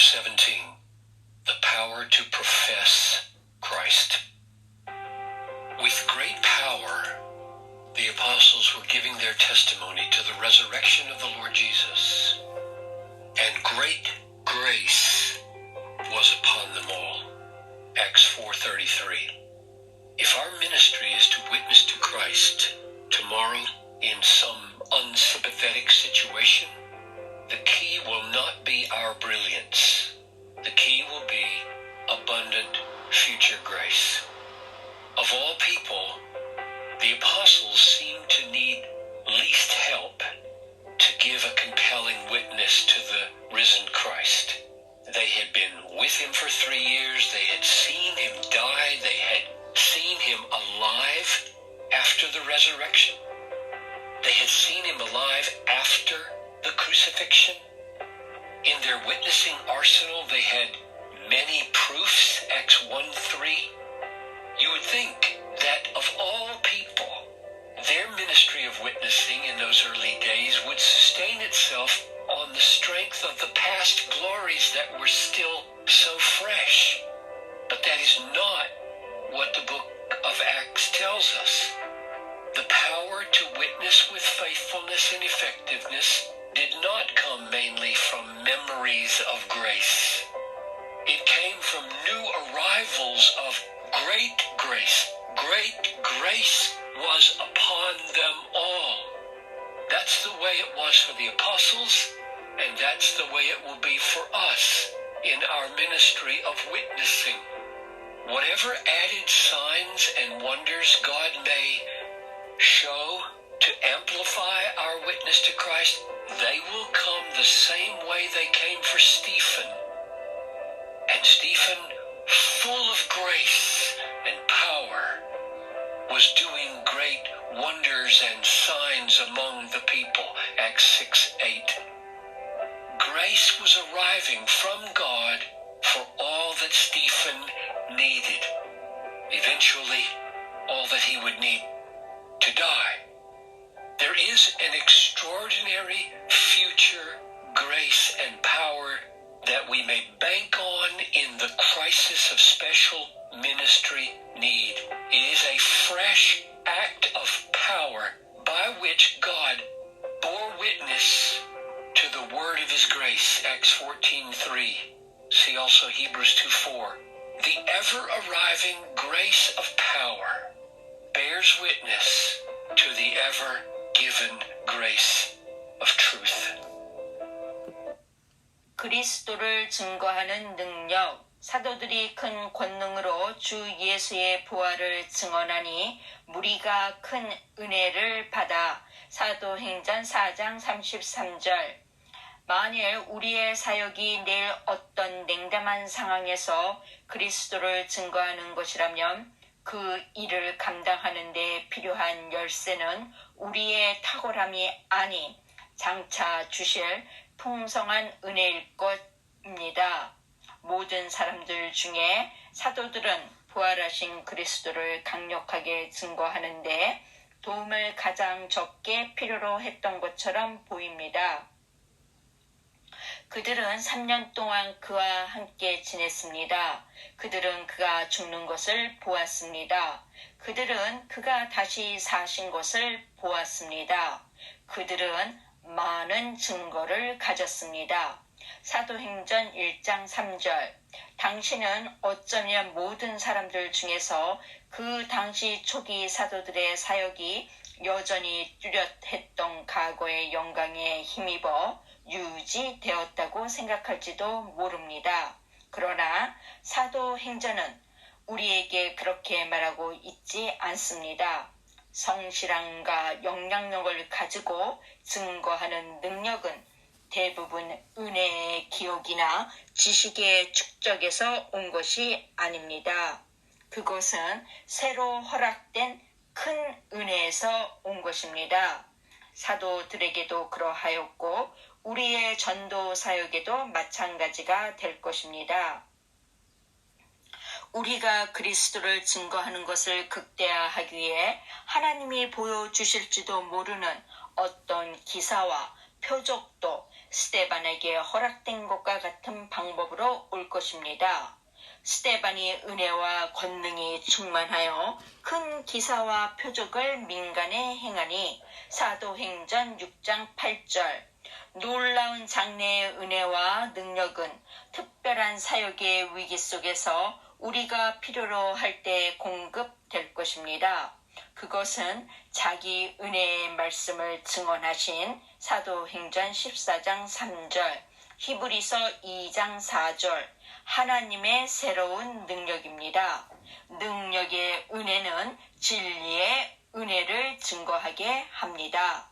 17 The power to profess Christ. With great power, the apostles were giving their testimony to the resurrection of the Lord Jesus, and great grace was upon them all. Acts 4:33. If our ministry is to witness to Christ tomorrow in some unsympathetic situation, the key will not be our brilliance. The key will be abundant future grace. Of all people, the apostles seem to need least help to give a compelling witness to the risen Christ. They had been with him for three years. They had seen him die. They had seen him alive after the resurrection. They had seen him alive after crucifixion. In their witnessing arsenal, they had many proofs, Acts 1 3. You would think that of all people, their ministry of witnessing in those early days would sustain itself on the strength of the past glories that were still so fresh. But that is not what the book of Acts tells us. The power to witness with faithfulness and effectiveness did not come mainly from memories of grace. It came from new arrivals of great grace. Great grace was upon them all. That's the way it was for the apostles, and that's the way it will be for us in our ministry of witnessing. Whatever added signs and wonders God may show to amplify our witness to Christ, they will come the same way they came for Stephen. And Stephen, full of grace and power, was doing great wonders and signs among the people. Acts 6 8. Grace was arriving from God for all that Stephen needed. Eventually, all that he would need to die. There is an extraordinary future grace and power that we may bank on in the crisis of special ministry need. It is a fresh act of power by which God bore witness to the word of his grace. Acts 14:3. See also Hebrews 2:4. The ever arriving grace of power bears witness to the ever given grace of truth. 그리스도를 증거하는 능력, 사도들이 큰 권능으로 주 예수의 부활을 증언하니 무리가 큰 은혜를 받아 사도행전 4장 33절 만일 우리의 사역이 내일 어떤 냉담한 상황에서 그리스도를 증거하는 것이라면 그 일을 감당하는 데 필요한 열쇠는 우리의 탁월함이 아닌 장차 주실 풍성한 은혜일 것입니다. 모든 사람들 중에 사도들은 부활하신 그리스도를 강력하게 증거하는데 도움을 가장 적게 필요로 했던 것처럼 보입니다. 그들은 3년 동안 그와 함께 지냈습니다. 그들은 그가 죽는 것을 보았습니다. 그들은 그가 다시 사신 것을 보았습니다. 그들은 많은 증거를 가졌습니다. 사도행전 1장 3절 당신은 어쩌면 모든 사람들 중에서 그 당시 초기 사도들의 사역이 여전히 뚜렷했던 과거의 영광에 힘입어 유지되었다고 생각할지도 모릅니다. 그러나 사도행전은 우리에게 그렇게 말하고 있지 않습니다. 성실함과 영향력을 가지고 증거하는 능력은 대부분 은혜의 기억이나 지식의 축적에서 온 것이 아닙니다. 그것은 새로 허락된 큰 은혜에서 온 것입니다. 사도들에게도 그러하였고 우리의 전도 사역에도 마찬가지가 될 것입니다. 우리가 그리스도를 증거하는 것을 극대화하기 위해 하나님이 보여주실지도 모르는 어떤 기사와 표적도 스테반에게 허락된 것과 같은 방법으로 올 것입니다. 스테반이 은혜와 권능이 충만하여 큰 기사와 표적을 민간에 행하니 사도행전 6장 8절 놀라운 장래의 은혜와 능력은 특별한 사역의 위기 속에서 우리가 필요로 할 때 공급될 것입니다. 그것은 자기 은혜의 말씀을 증언하신 사도행전 14장 3절, 히브리서 2장 4절, 하나님의 새로운 능력입니다. 능력의 은혜는 진리의 은혜를 증거하게 합니다.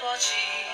过去。